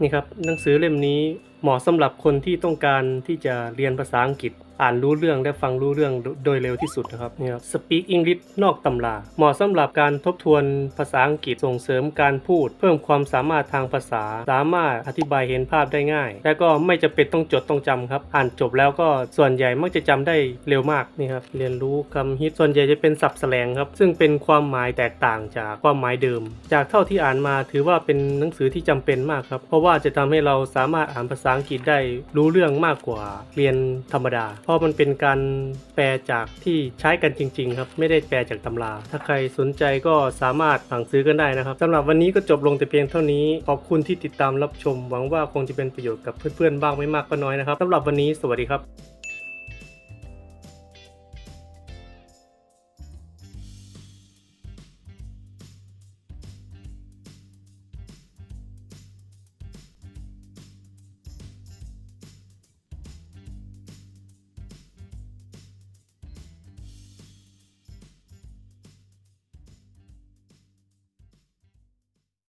นี่ครับหนังสือเล่มนี้เหมาะสำหรับคนที่ต้องการที่จะเรียนภาษาอังกฤษ อ่านรู้เรื่องและฟังรู้เรื่องโดยเร็วที่สุดนะครับนี่ครับ Speak English นอกตำรา เหมาะสำหรับการทบทวนภาษาอังกฤษส่งเสริมการพูด เพิ่มความสามารถทางภาษา สามารถอธิบายเห็นภาพได้ง่าย และก็ไม่จะเป็นต้องจดต้องจำครับ อ่านจบแล้วก็ส่วนใหญ่มักจะจำได้เร็วมากนี่ครับเรียนรู้คำฮิตส่วนใหญ่จะเป็นศัพท์แสลงครับ ซึ่งเป็นความหมายแตกต่างจากความหมายเดิม จากเท่าที่อ่านมาถือว่าเป็นหนังสือที่จำเป็นมากครับเพราะว่าจะทำให้เราสามารถอ่านภาษาอังกฤษได้รู้เรื่องมากกว่าเรียนธรรมดา เพราะมันเป็นการแปลจากที่ใช้กันจริง ๆ ครับ ไม่ได้แปลจากตำรา ถ้าใครสนใจก็สามารถสั่งซื้อกันได้นะครับสำหรับวันนี้ก็จบลงแต่เพียงเท่านี้ ขอบคุณที่ติดตามรับชม หวังว่าคงจะเป็นประโยชน์กับเพื่อนๆบ้างไม่มากก็น้อยนะครับสำหรับวันนี้สวัสดีครับ